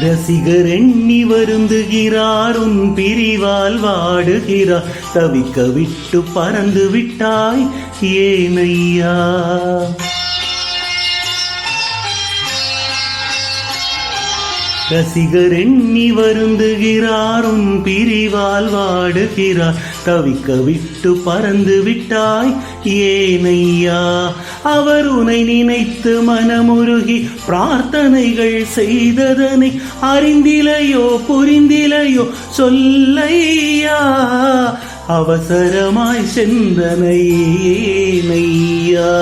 ரசிகர் எண்ணி வருந்துகிறார் உன் பிரிவால் வாடுகிறார். தவிக்க விட்டு பறந்து விட்டாய் ஏனையா. ரசிகர் எண்ணி வருந்துகிறார் உன் பிரிவால் வாடுகிறார். தவிக்க விட்டு பறந்து விட்டாய். ஏனையா அவர் உனை நினைத்து மனமுருகி பிரார்த்தனைகள் செய்ததனை அறிந்திலையோ புரிந்திலையோ சொல்லையா அவசரமாய் சென்றனை ஏனையா.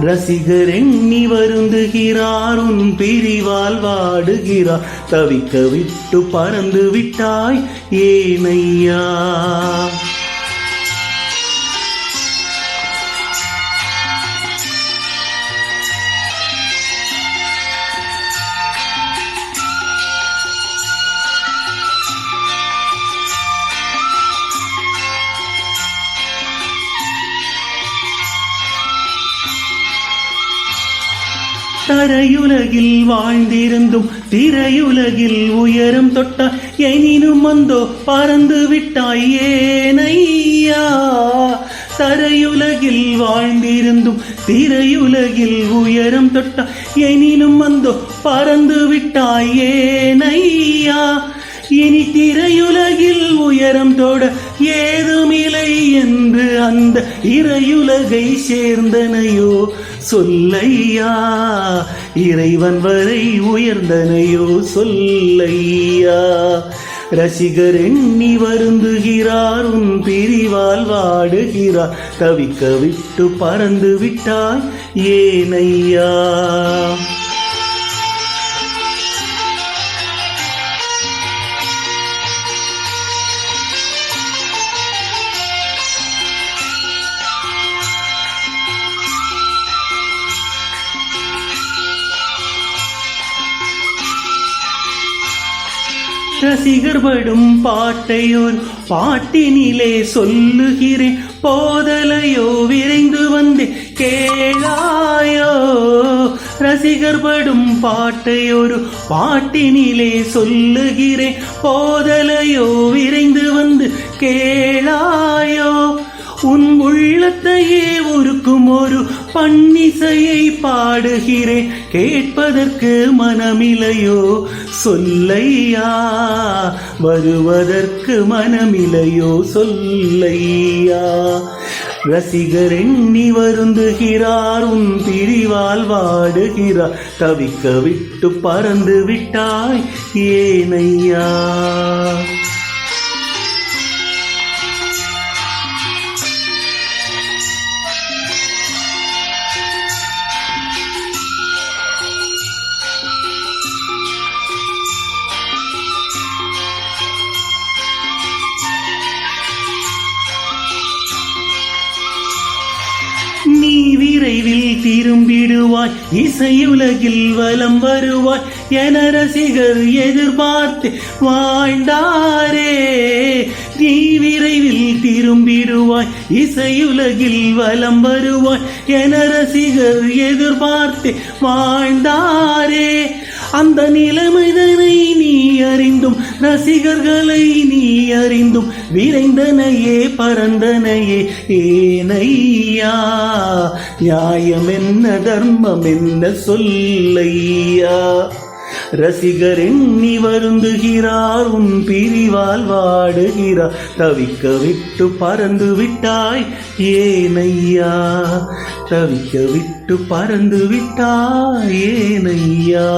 ரசிகர் எண்ணி வருந்துகிறார் உன் பிரிவால் வாடுகிறார். தவிக்க விட்டு பறந்து விட்டாய் ஏனையா. தரையுலகில் வாழ்ந்திருந்தும் திரையுலகில் உயரம் தொட்ட எனினும் வந்தோ பறந்து விட்டாய் ஏனையா. தரையுலகில் வாழ்ந்திருந்தும் திரையுலகில் உயரம் தொட்ட எனினும் வந்தோ பறந்து விட்டாய் ஏனையா. இனி திரையுலகில் உயரம் தொட ஏதுமில்லை என்று அந்த இறையுலகை சேர்ந்தனையோ சொல்லையா? இறைவன் வரை உயர்ந்தனையோ சொல்லையா? ரசிகர் எண்ணி வருந்துகிறார் உன் பிரிவால் வாடுகிறார். தவிக்க விட்டு பறந்து விட்டாய் ஏனையா? ரசிகர் படும் பாட்டையோர் பாட்டினிலே சொல்லுகிறேன். போதலையோ விரைந்து வந்து கேளாயோ. ரசிகர் படும் பாட்டையொரு பாட்டினிலே சொல்லுகிறேன். போதலையோ விரைந்து வந்து கேளாயோ. உன் உள்ளத்தையே உருக்கும் ஒரு பன்னிசையை பாடுகிறேன். கேட்பதற்கு மனமில்லையோ? சொல்லையா? வருவதற்கு மனமில்லையோ? சொல்லையா? ரசிகர் எண்ணி வருந்துகிறார் உன் பிரிவால் வாடுகிறார். தவிக்க விட்டு பறந்து விட்டாய் ஏனையா? திரும்பிடுவாய் இசையுலகில் வலம் வருவாய் என ரசிகர் எதிர்பார்த்து வாழ்ந்தாரே. நீ விரைவில் திரும்பிடுவாய் இசையுலகில் வலம் வருவாய் என ரசிகர் எதிர்பார்த்து வாழ்ந்தாரே. அந்த நிலைமைதனை அறிந்தும் ரசிகர்களை நீ அறிந்தும் விரைந்தனையே பரந்தனையே. ஏனையா நியாயம் என்ன தர்மம் என்ன சொல்லையா? ரசிகர் எண்ணி வருந்துகிறார் உன் பிரிவால் வாடுகிறார். தவிக்க விட்டு பறந்து விட்டாய் ஏனையா. தவிக்க விட்டு பறந்து விட்டாய் ஏனையா.